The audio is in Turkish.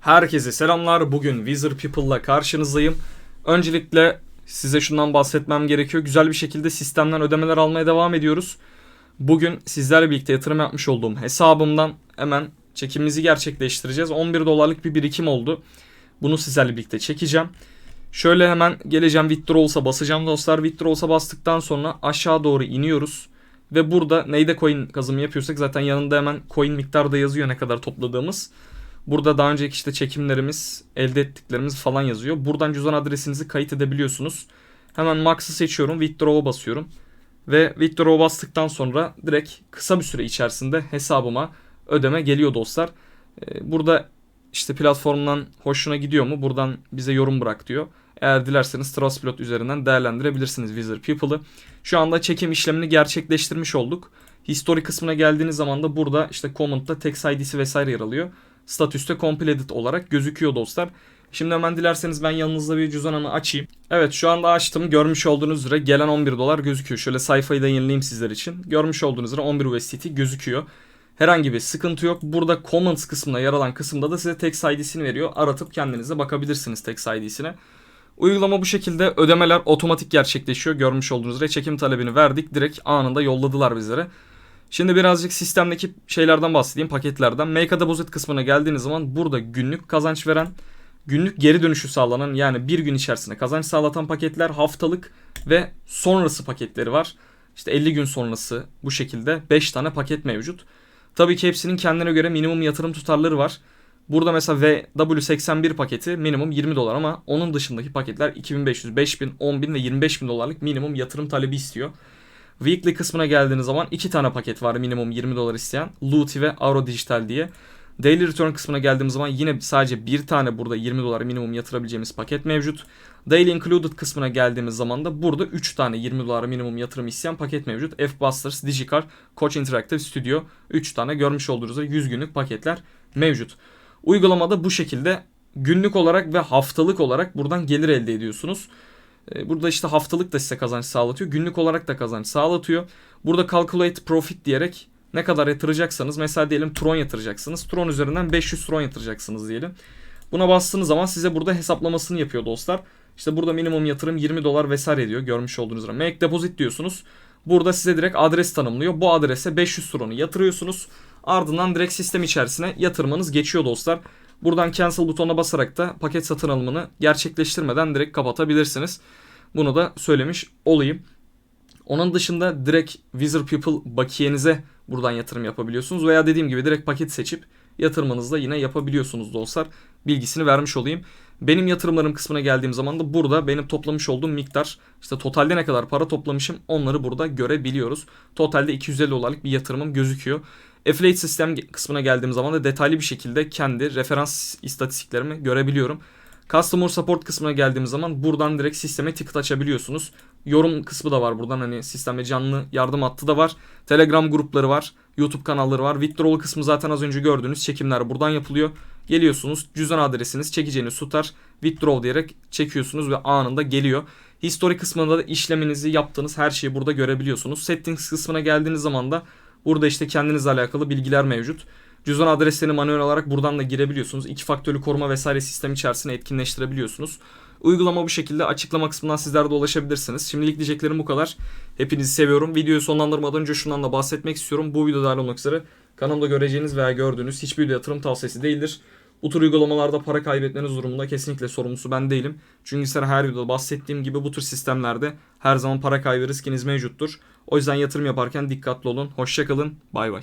Herkese selamlar. Bugün Wizard People'la karşınızdayım. Öncelikle size şundan bahsetmem gerekiyor. Güzel bir şekilde sistemden ödemeler almaya devam ediyoruz. Bugün sizlerle birlikte yatırım yapmış olduğum hesabımdan hemen çekimimizi gerçekleştireceğiz. 11 dolarlık bir birikim oldu. Bunu sizlerle birlikte çekeceğim. Şöyle hemen geleceğim Withdrawals'a basacağım dostlar. Withdrawals'a bastıktan sonra aşağı doğru iniyoruz. Ve burada neyde coin kazımı yapıyorsak zaten yanında hemen coin miktarı da yazıyor ne kadar topladığımız. Burada daha önceki işte çekimlerimiz, elde ettiklerimiz falan yazıyor. Buradan cüzdan adresinizi kayıt edebiliyorsunuz. Hemen Max'ı seçiyorum, Withdraw'a basıyorum. Ve Withdraw'a bastıktan sonra direkt kısa bir süre içerisinde hesabıma ödeme geliyor dostlar. Ee, Burada işte platformdan hoşuna gidiyor mu? Buradan bize yorum bırak diyor. Eğer dilerseniz Trustpilot üzerinden değerlendirebilirsiniz Wizard People'ı. Şu anda çekim işlemini gerçekleştirmiş olduk. History kısmına geldiğiniz zaman da burada işte comment'ta text ID'si vesaire yer alıyor. Statüste completed olarak gözüküyor dostlar. Şimdi hemen dilerseniz ben yanınızda bir cüzdanımı açayım. Evet şu anda açtım. Görmüş olduğunuz üzere gelen 11 dolar gözüküyor. Şöyle sayfayı da yenileyim sizler için. Görmüş olduğunuz üzere 11 USDT gözüküyor. Herhangi bir sıkıntı yok. Burada comments kısmına yer alan kısımda da size text ID'sini veriyor. Aratıp kendinize bakabilirsiniz text ID'sine. Uygulama bu şekilde ödemeler otomatik gerçekleşiyor. Görmüş olduğunuz üzere çekim talebini verdik. Direkt anında yolladılar bizlere. Şimdi birazcık sistemdeki şeylerden bahsedeyim paketlerden. Make a deposit kısmına geldiğiniz zaman burada günlük kazanç veren, günlük geri dönüşü sağlanan yani bir gün içerisinde kazanç sağlatan paketler, haftalık ve sonrası paketleri var. İşte 50 gün sonrası bu şekilde 5 tane paket mevcut. Tabii ki hepsinin kendine göre minimum yatırım tutarları var. Burada mesela VW81 paketi minimum 20 dolar ama onun dışındaki paketler 2500, 5000, 10000 ve 25000 dolarlık minimum yatırım talebi istiyor. Weekly kısmına geldiğiniz zaman iki tane paket var minimum 20 dolar isteyen. Luti ve Auro Digital diye. Daily Return kısmına geldiğimiz zaman yine sadece bir tane burada 20 dolar minimum yatırabileceğimiz paket mevcut. Daily Included kısmına geldiğimiz zaman da burada 3 tane 20 dolar minimum yatırım isteyen paket mevcut. F-Busters, Digicar, Koç Interactive Studio 3 tane görmüş olduğunuz üzere 100 günlük paketler mevcut. Uygulamada bu şekilde günlük olarak ve haftalık olarak buradan gelir elde ediyorsunuz. Ee, Burada işte haftalık da size kazanç sağlatıyor. Günlük olarak da kazanç sağlatıyor. Burada calculate profit diyerek ne kadar yatıracaksanız mesela diyelim Tron yatıracaksınız. Tron üzerinden 500 Tron yatıracaksınız diyelim. Buna bastığınız zaman size burada hesaplamasını yapıyor dostlar. İşte burada minimum yatırım 20 dolar vesaire ediyor. Görmüş olduğunuz gibi. Make deposit diyorsunuz. Burada size direkt adres tanımlıyor. Bu adrese 500 Tron'u yatırıyorsunuz. Ardından direkt sistem içerisine yatırmanız geçiyor dostlar. Buradan cancel butonuna basarak da paket satın alımını gerçekleştirmeden direkt kapatabilirsiniz. Bunu da söylemiş olayım. Onun dışında direkt Wizard People bakiyenize buradan yatırım yapabiliyorsunuz. Veya dediğim gibi direkt paket seçip yatırmanızı da yine yapabiliyorsunuz dostlar. Bilgisini vermiş olayım. Benim yatırımlarım kısmına geldiğim zaman da burada benim toplamış olduğum miktar işte totalde ne kadar para toplamışım onları burada görebiliyoruz. Totalde 250 dolarlık bir yatırımım gözüküyor. Affiliate sistem kısmına geldiğim zaman da detaylı bir şekilde kendi referans istatistiklerimi görebiliyorum. Customer Support kısmına geldiğimiz zaman buradan direkt sisteme ticket açabiliyorsunuz. Yorum kısmı da var buradan hani sisteme canlı yardım hattı da var. Telegram grupları var. YouTube kanalları var. Withdrawal kısmı zaten az önce gördüğünüz çekimler buradan yapılıyor. Geliyorsunuz cüzdan adresiniz çekeceğiniz tutar withdraw diyerek çekiyorsunuz ve anında geliyor. History kısmında da işleminizi yaptığınız her şeyi burada görebiliyorsunuz. Settings kısmına geldiğiniz zaman da burada işte kendinizle alakalı bilgiler mevcut. Cüzdan adreslerini manuel olarak buradan da girebiliyorsunuz. İki faktörlü koruma vesaire sistem içerisine etkinleştirebiliyorsunuz. Uygulama bu şekilde açıklama kısmından sizler de ulaşabilirsiniz. Şimdilik diyeceklerim bu kadar. Hepinizi seviyorum. Videoyu sonlandırmadan önce şundan da bahsetmek istiyorum. Bu video dahil olmak üzere kanalımda göreceğiniz veya gördüğünüz hiçbir video yatırım tavsiyesi değildir. Bu tür uygulamalarda para kaybetmeniz durumunda kesinlikle sorumlusu ben değilim. Çünkü size her videoda bahsettiğim gibi bu tür sistemlerde her zaman para kaybı riskiniz mevcuttur. O yüzden yatırım yaparken dikkatli olun. Hoşçakalın. Bay bay.